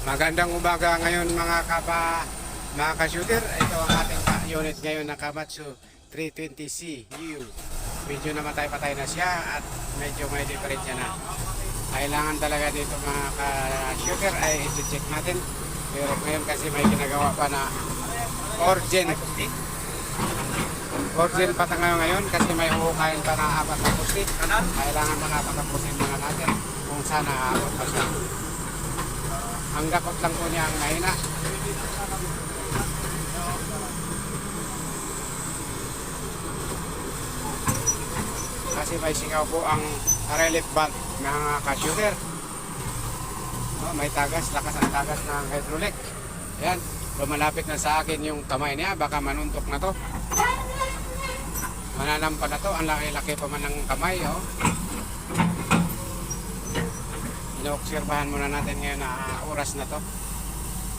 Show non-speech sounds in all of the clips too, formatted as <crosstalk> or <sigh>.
Magandang umaga ngayon mga kapa, mga ka-shooter. Ito ang ating unit ngayon na Kamatsu 320C U. Medyo namatay-patay na siya at medyo may diferensya na. Kailangan talaga dito mga ka-shooter ay i-check natin. Pero ngayon kasi may ginagawa pa na origin. Origin pa tayo ngayon kasi may huhukayin pa na apat na pusti. Kailangan mga patapusin muna natin kung sana aabot pa siya. Ang dakot lang po niya ang mahina. Kasi may singaw po ang relief valve ng ka-shooter. No, may tagas, lakas ang tagas ng hydraulic. Ayan, lumalapit na sa akin yung kamay niya, baka manuntok na to. Mananampa na to, ang laki-laki pa man ng kamay. Oh. Inoobserbahan muna natin ngayon na oras na to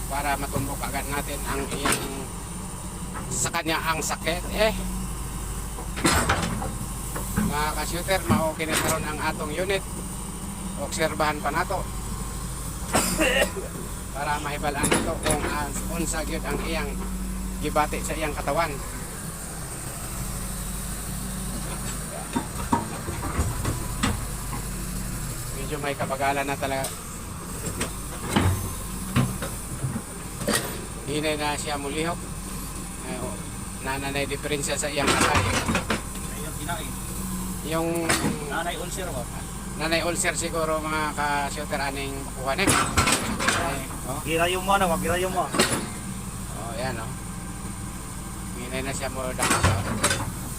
para matumbok agad natin ang iyang sa kanya ang sakit. Eh mga ka-shooter mao kinikaroon ang atong unit. Obserbahan pa nato. Para mahibalaan ito kung unsa gyud ang iyang gibati sa iyang katawan medyo may kabagalan na talaga. Hinay na siya mulihok. Oh, nananay diferensya sa iyang atay. Yung Nanay ulcer ba? nanay ulcer siguro mga ka-shooter aning bukuhan eh. Ay, oh, Girayo mo na, wag girayo mo. oh yan oh. Hinay na siya mo dapat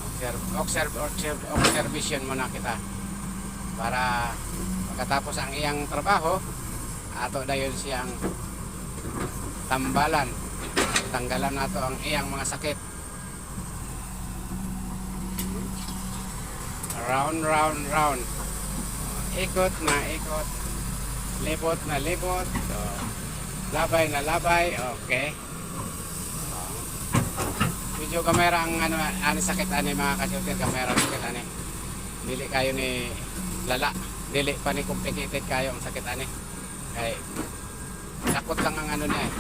observe, observe, observe, observation muna kita para pagkatapos ang iyang trabaho ato dayon siyang tambalan. Tanggalan nato ang iyang mga sakit. Round round round. Ikot na ikot. Libot na libot. So, labay na labay. Okay. Video kamera ang ano ani sakit ani mga kasyuter kamera sakit ani. Dili kayo ni lala dili pa ni complicated kayo ang sakit ani kay sakot lang ang ano niya eh.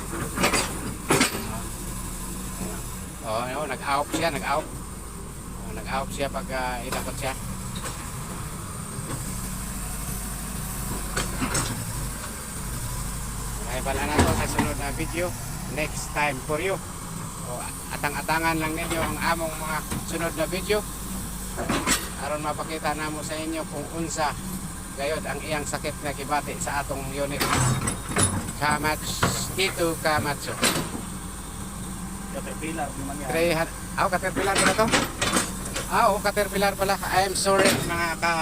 Oh, oh, nag-out siya, nag-out. Oh, nag-out siya pag uh, inakot siya. Ay pala na to sa sunod na video. Next time for you. O, atang-atangan lang ninyo ang among mga sunod na video. Aron mapakita namo sa inyo kung unsa gayod ang iyang sakit nga kibati sa atong unit. Kamats, dito Kamatsu. Caterpillar. 300, ah, caterpillar pala to? Ah, oo, caterpillar pala. I am sorry mga ka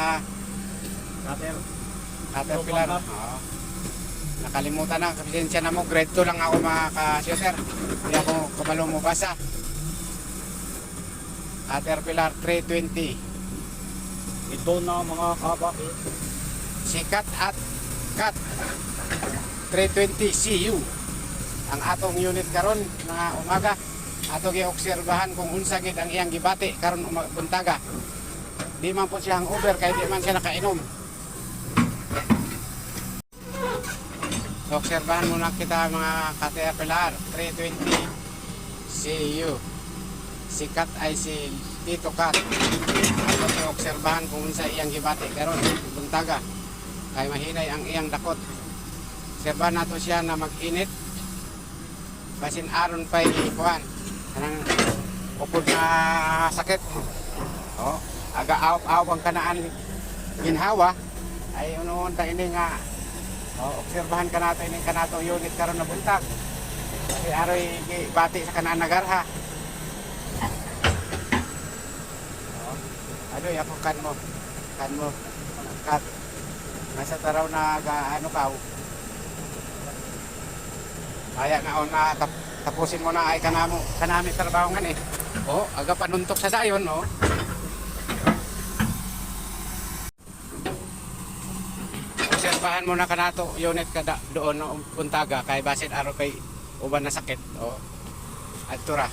Cutter. caterpillar. Nakalimutan na, kapitensya na mo, grade 2 lang ako mga ka-shooter. Hindi ako kabalo mo basa. Caterpillar 320. Ito na mga kabaki. Sikat at cut 320 CU. Ang atong unit karon mga umaga ato giobserbahan kung unsa gid ang iyang gibati karon buntaga. Di man po siya ang over kay di man siya nakainom. Obserbahan muna kita mga Caterpillar 320 CU. Sikat ay si Tito Cat. Ato obserbahan kung unsa iyang gibati karon buntaga kay mahinay ang iyang dakot. Serbahan nato siya na mag-init. Basin aron pa ikuan. Kanang upod na sakit. <laughs> Oh, aga aw-aw ang kanaan ginhawa ay unoon ta ini nga oh, obserbahan ka nato ini kanato unit karon na buntag. Kasi aroy bati sa kanaan nagarha. Oh, adoy ako kan mo. Kan mo. Kat. Nasa taraw na ano ka. Kaya nga o na tap, tapusin mo na ay kanamo kanami trabaho nga eh. Oh, aga panuntok sa dayon no. Obserbahan mo na kanato unit kada doon na puntaga kay basit araw kay uban na sakit. Oh. Adto ra.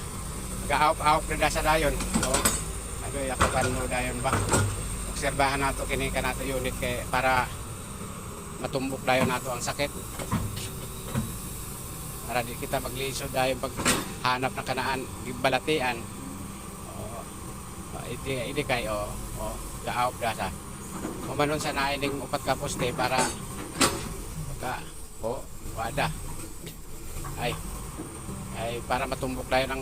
Ga-out-out na sa dayon. Oh. Ano yakupan mo dayon ba? Obserbahan nato kini kanato unit kay para matumbok dayon nato ang sakit. para di kita maglisod dahil pag hanap ng kanaan balatian o oh, iti iti kay o o gaop dasa umanon sa naining upat ka poste para ka o wada ay ay para matumbok tayo ng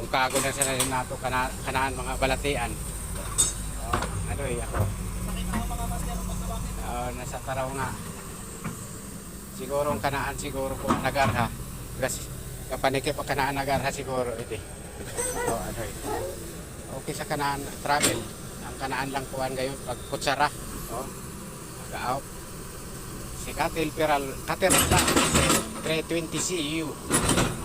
kung kago na sa nato kana, kanaan mga balatian o ano eh ako Oo, nasa taraw nga siguro ang kanaan siguro po nagarha kasi kapaniki pa kanaan nagarha siguro iti o ano eh okay sa kanaan travel ang kanaan lang kuhan ngayon pag kutsara o mag-out si Katil Piral Katil lang 320 CU ah,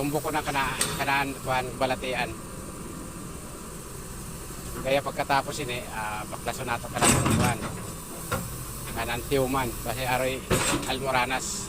tumbo ko na kanaan kanaan kuhan balatian. Kaya pagkatapos ini ah, baklaso nato ka lang kuhan. Kanan tiuman kasi aroy almoranas